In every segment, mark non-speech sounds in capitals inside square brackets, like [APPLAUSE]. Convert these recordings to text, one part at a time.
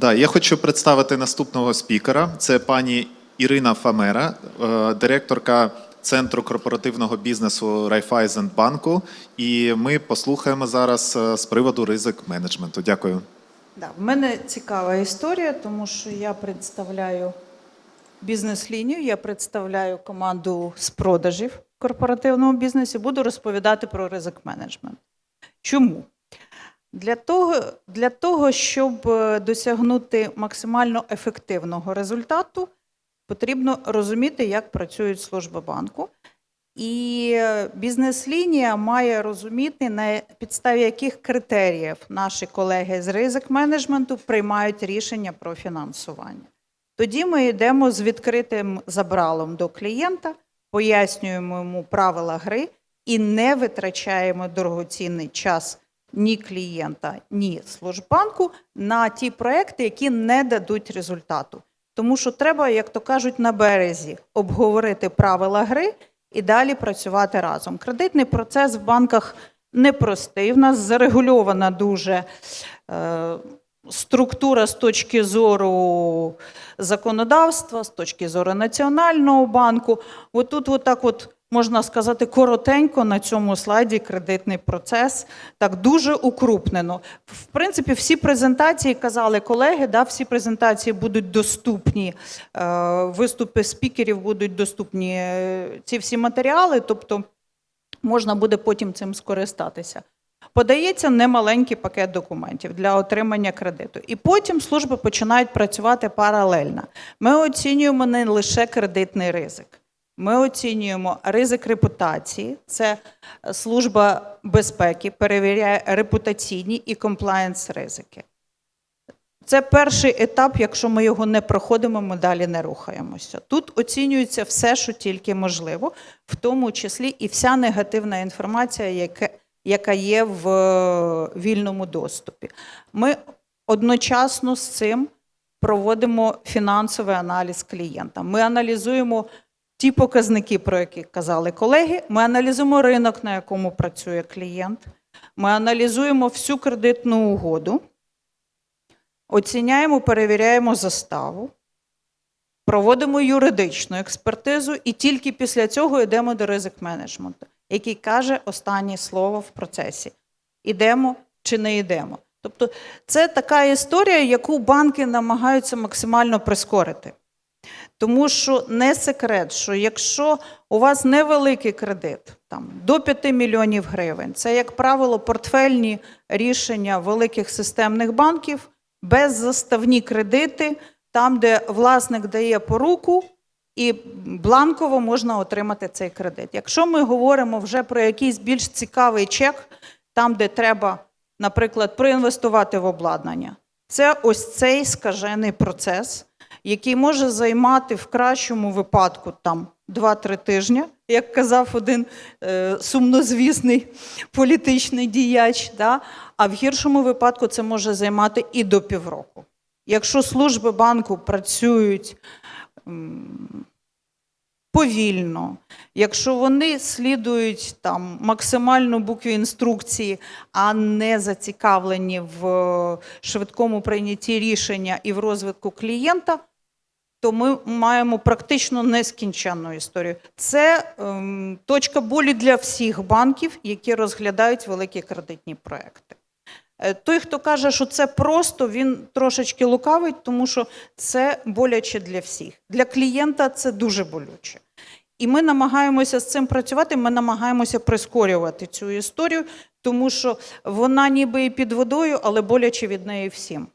Да, я хочу представити наступного спікера. Це пані Ірина Фамера, е, директорка Центру корпоративного бізнесу Райфайзенбанку. І ми послухаємо зараз е, з приводу ризик менеджменту. Дякую. Да, в мене цікава історія, тому що я представляю бізнес-лінію, я представляю команду з продажів в корпоративному бізнесі, буду розповідати про ризик менеджмент. Чому? Для того, для того, щоб е, досягнути максимально ефективного результату, потрібно розуміти, як працюють служби банку. І е, бізнес-лінія має розуміти, на підставі яких критеріїв наші колеги з ризик менеджменту приймають рішення про фінансування. Тоді ми йдемо з відкритим забралом до клієнта, пояснюємо йому правила гри і не витрачаємо дорогоцінний час ні клієнта, ні службанку на ті проекти, які не дадуть результату. Тому що треба, як то кажуть, на березі обговорити правила гри і далі працювати разом. Кредитний процес в банках непростий. В нас зарегульована дуже е, структура з точки зору законодавства, з точки зору Національного банку. Отут, отак, от можна сказати, коротенько на цьому слайді кредитний процес так дуже укрупнено. В принципі, всі презентації казали колеги, да, всі презентації будуть доступні, е, виступи спікерів будуть доступні, е, ці всі матеріали, тобто можна буде потім цим скористатися. Подається немаленький пакет документів для отримання кредиту. І потім служби починають працювати паралельно. Ми оцінюємо не лише кредитний ризик. Ми оцінюємо ризик репутації. Це служба безпеки, перевіряє репутаційні і комплаєнс ризики. Це перший етап. Якщо ми його не проходимо, ми далі не рухаємося. Тут оцінюється все, що тільки можливо, в тому числі і вся негативна інформація, яка, яка є в е, вільному доступі. Ми одночасно з цим проводимо фінансовий аналіз клієнта. Ми аналізуємо ті показники, про які казали колеги. Ми аналізуємо ринок, на якому працює клієнт. Ми аналізуємо всю кредитну угоду, оціняємо, перевіряємо заставу, проводимо юридичну експертизу і тільки після цього йдемо до ризик менеджменту, який каже останнє слово в процесі: ідемо чи не йдемо. Тобто це така історія, яку банки намагаються максимально прискорити. Тому що не секрет, що якщо у вас невеликий кредит, там до 5 мільйонів гривень, це, як правило, портфельні рішення великих системних банків, беззаставні кредити, там, де власник дає поруку, і бланково можна отримати цей кредит. Якщо ми говоримо вже про якийсь більш цікавий чек, там, де треба, наприклад, проінвестувати в обладнання, це ось цей скажений процес який може займати в кращому випадку там 2-3 тижні, як казав один е, сумнозвісний політичний діяч, да? а в гіршому випадку це може займати і до півроку. Якщо служби банку працюють повільно, якщо вони слідують там максимальну букві інструкції, а не зацікавлені в е, швидкому прийнятті рішення і в розвитку клієнта, то ми маємо практично нескінченну історію. Це ем, точка болі для всіх банків, які розглядають великі кредитні проекти. Е, Той, хто каже, що це просто, він трошечки лукавить, тому що це боляче для всіх. Для клієнта це дуже болюче. І ми намагаємося з цим працювати, ми намагаємося прискорювати цю історію, тому що вона ніби і під водою, але боляче від неї всім.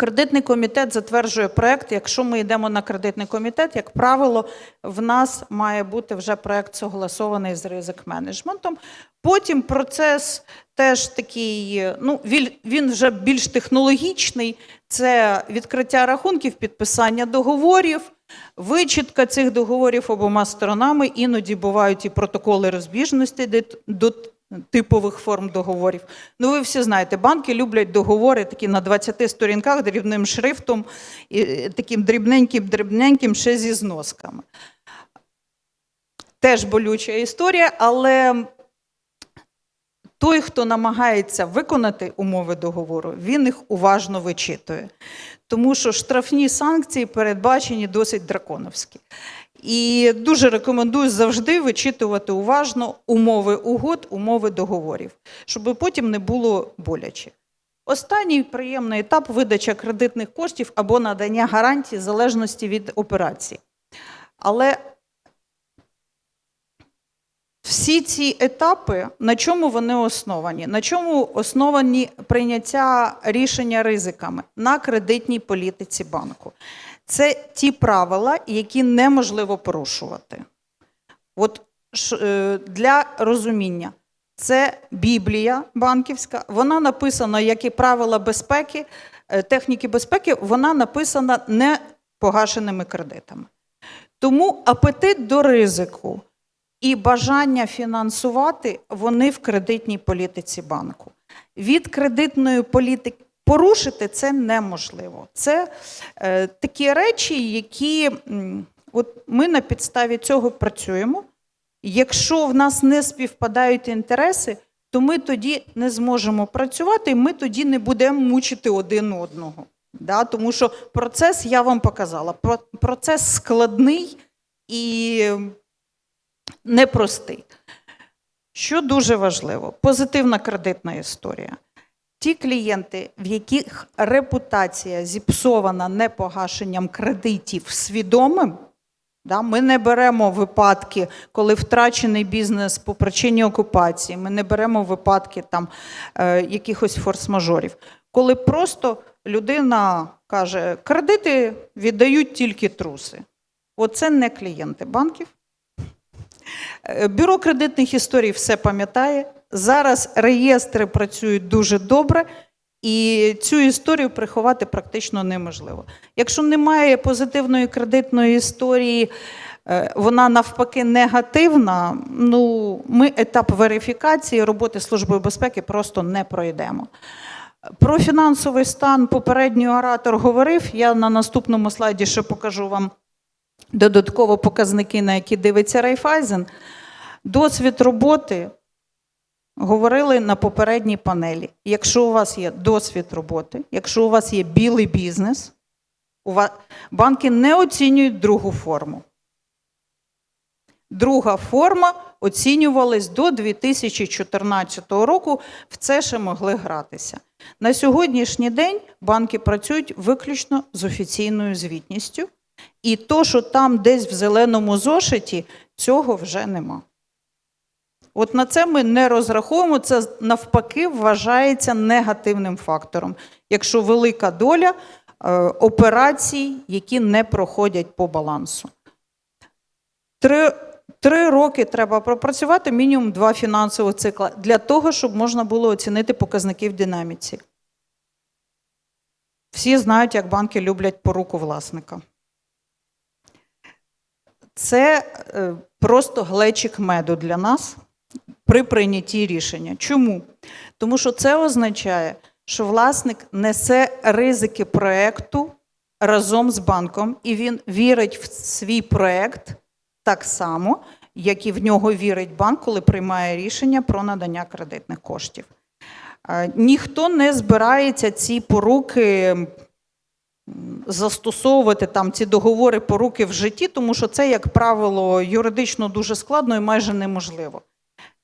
Кредитний комітет затверджує проект. Якщо ми йдемо на кредитний комітет, як правило, в нас має бути вже проект согласований з ризик менеджментом. Потім процес теж такий, ну він, вже більш технологічний. Це відкриття рахунків, підписання договорів, вичітка цих договорів обома сторонами. Іноді бувають і протоколи розбіжності де- типових форм договорів. Ну, ви всі знаєте, банки люблять договори такі на 20 сторінках дрібним шрифтом, і е, таким дрібненьким-дрібненьким ще зі зносками. Теж болюча історія, але той, хто намагається виконати умови договору, він їх уважно вичитує. Тому що штрафні санкції передбачені досить драконовські. І дуже рекомендую завжди вичитувати уважно умови угод, умови договорів, щоб потім не було боляче. Останній приємний етап видача кредитних коштів або надання гарантій залежності від операції. Але всі ці етапи, на чому вони основані? На чому основані прийняття рішення ризиками? На кредитній політиці банку. Це ті правила, які неможливо порушувати. От е, для розуміння, це Біблія банківська, вона написана, як і правила безпеки, е, техніки безпеки, вона написана не погашеними кредитами. Тому апетит до ризику і бажання фінансувати вони в кредитній політиці банку. Від кредитної політики порушити це неможливо. Це е, такі речі, які от ми на підставі цього працюємо. Якщо в нас не співпадають інтереси, то ми тоді не зможемо працювати, і ми тоді не будемо мучити один одного. Да? Тому що процес я вам показала. Процес складний і непростий. Що дуже важливо, позитивна кредитна історія. Ті клієнти, в яких репутація зіпсована непогашенням кредитів свідомим, да, ми не беремо випадки, коли втрачений бізнес по причині окупації, ми не беремо випадки там, е, якихось форс-мажорів. Коли просто людина каже, кредити віддають тільки труси. Оце не клієнти банків. Е, Бюро кредитних історій все пам'ятає. Зараз реєстри працюють дуже добре, і цю історію приховати практично неможливо. Якщо немає позитивної кредитної історії, е, вона навпаки негативна. Ну, ми етап верифікації роботи Служби безпеки просто не пройдемо. Про фінансовий стан попередній оратор говорив. Я на наступному слайді ще покажу вам додатково показники, на які дивиться Райфайзен. Досвід роботи говорили на попередній панелі. Якщо у вас є досвід роботи, якщо у вас є білий бізнес, у вас... банки не оцінюють другу форму. Друга форма оцінювалась до 2014 року, в це ще могли гратися. На сьогоднішній день банки працюють виключно з офіційною звітністю, і то, що там десь в зеленому зошиті, цього вже нема. От на це ми не розраховуємо, це навпаки вважається негативним фактором, якщо велика доля е, операцій, які не проходять по балансу. Три, три роки треба пропрацювати, мінімум два фінансових цикла, для того, щоб можна було оцінити показники в динаміці. Всі знають, як банки люблять поруку власника. Це е, просто глечик меду для нас при прийнятті рішення. Чому? Тому що це означає, що власник несе ризики проекту разом з банком, і він вірить в свій проект так само, як і в нього вірить банк, коли приймає рішення про надання кредитних коштів. Е, Ніхто не збирається ці поруки застосовувати там ці договори поруки в житті, тому що це, як правило, юридично дуже складно і майже неможливо.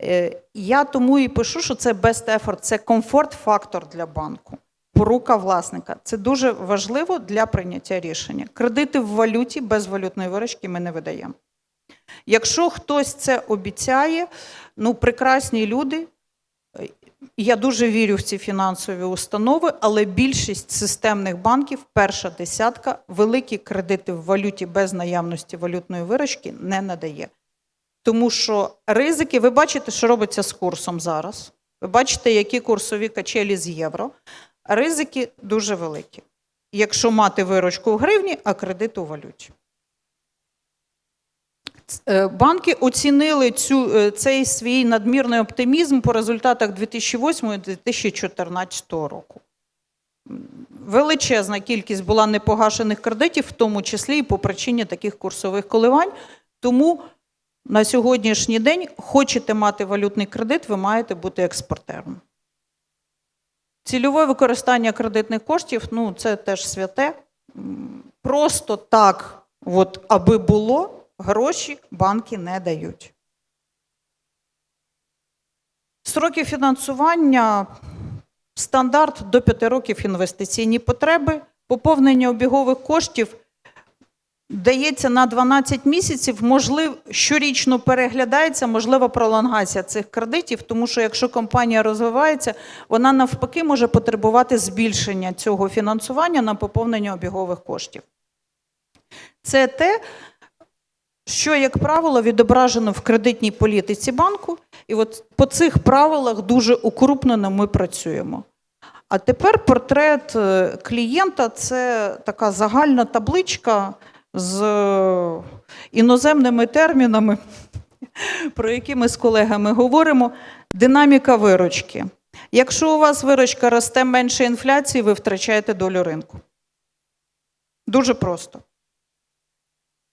Е, Я тому і пишу, що це best effort, це комфорт-фактор для банку. Порука власника. Це дуже важливо для прийняття рішення. Кредити в валюті без валютної виручки ми не видаємо. Якщо хтось це обіцяє, ну прекрасні люди. е, Я дуже вірю в ці фінансові установи, але більшість системних банків, перша десятка, великі кредити в валюті без наявності валютної виручки не надає. Тому що ризики, ви бачите, що робиться з курсом зараз. Ви бачите, які курсові качелі з євро. Ризики дуже великі. Якщо мати виручку в гривні, а кредит у валюті. Е, Банки оцінили цю, е, цей свій надмірний оптимізм по результатах 2008-2014 року. Величезна кількість була непогашених кредитів, в тому числі і по причині таких курсових коливань. Тому на сьогоднішній день хочете мати валютний кредит, ви маєте бути експортером. Цільове використання кредитних коштів ну, це теж святе. Просто так, от, аби було, гроші банки не дають. Строки фінансування стандарт до 5 років інвестиційні потреби, поповнення обігових коштів дається на 12 місяців, можливо, щорічно переглядається можлива пролонгація цих кредитів, тому що якщо компанія розвивається, вона навпаки може потребувати збільшення цього фінансування на поповнення обігових коштів. Це те, що, як правило, відображено в кредитній політиці банку, і от по цих правилах дуже укрупнено ми працюємо. А тепер портрет е, клієнта це така загальна табличка з е, іноземними термінами, [LAUGHS] про які ми з колегами говоримо. Динаміка виручки. Якщо у вас виручка росте менше інфляції, ви втрачаєте долю ринку. Дуже просто.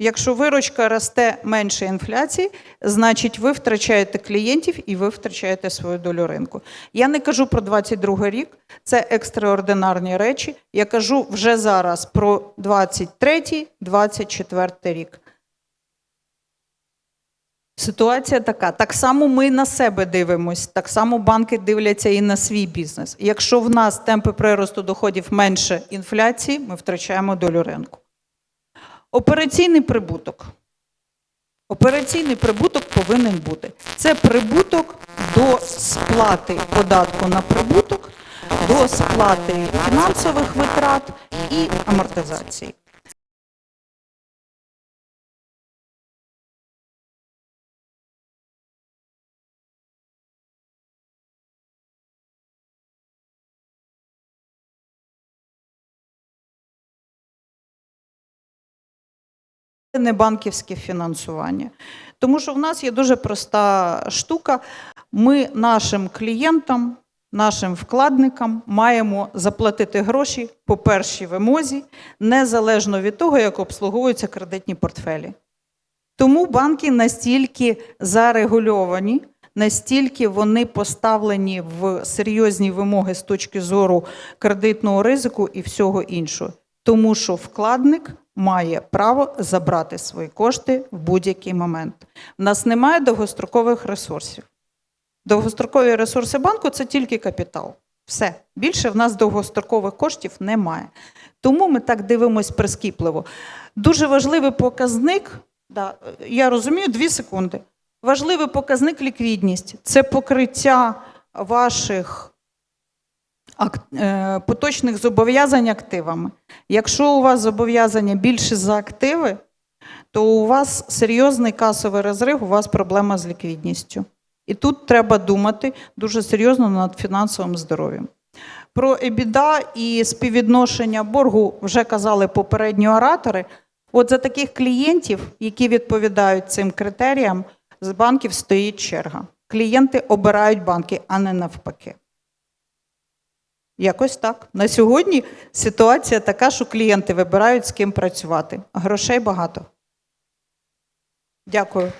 Якщо виручка росте менше інфляції, значить ви втрачаєте клієнтів і ви втрачаєте свою долю ринку. Я не кажу про 22 рік, це екстраординарні речі. Я кажу вже зараз про 23-24 рік. Ситуація така. Так само ми на себе дивимось, так само банки дивляться і на свій бізнес. Якщо в нас темпи приросту доходів менше інфляції, ми втрачаємо долю ринку. Операційний прибуток. Операційний прибуток повинен бути. Це прибуток до сплати податку на прибуток, до сплати фінансових витрат і амортизації. Не банківське фінансування. Тому що в нас є дуже проста штука. Ми нашим клієнтам, нашим вкладникам маємо заплатити гроші по першій вимозі, незалежно від того, як обслуговуються кредитні портфелі. Тому банки настільки зарегульовані, настільки вони поставлені в серйозні вимоги з точки зору кредитного ризику і всього іншого. Тому що вкладник має право забрати свої кошти в будь-який момент. У нас немає довгострокових ресурсів. Довгострокові ресурси банку це тільки капітал. Все. Більше в нас довгострокових коштів немає. Тому ми так дивимось прискіпливо. Дуже важливий показник, да, я розумію, дві секунди. Важливий показник ліквідність це покриття ваших поточних зобов'язань активами. Якщо у вас зобов'язання більше за активи, то у вас серйозний касовий розрив, у вас проблема з ліквідністю. І тут треба думати дуже серйозно над фінансовим здоров'ям. Про EBITDA і співвідношення боргу вже казали попередні оратори. От за таких клієнтів, які відповідають цим критеріям, з банків стоїть черга. Клієнти обирають банки, а не навпаки. Якось так. На сьогодні ситуація така, що клієнти вибирають, з ким працювати. Грошей багато. Дякую.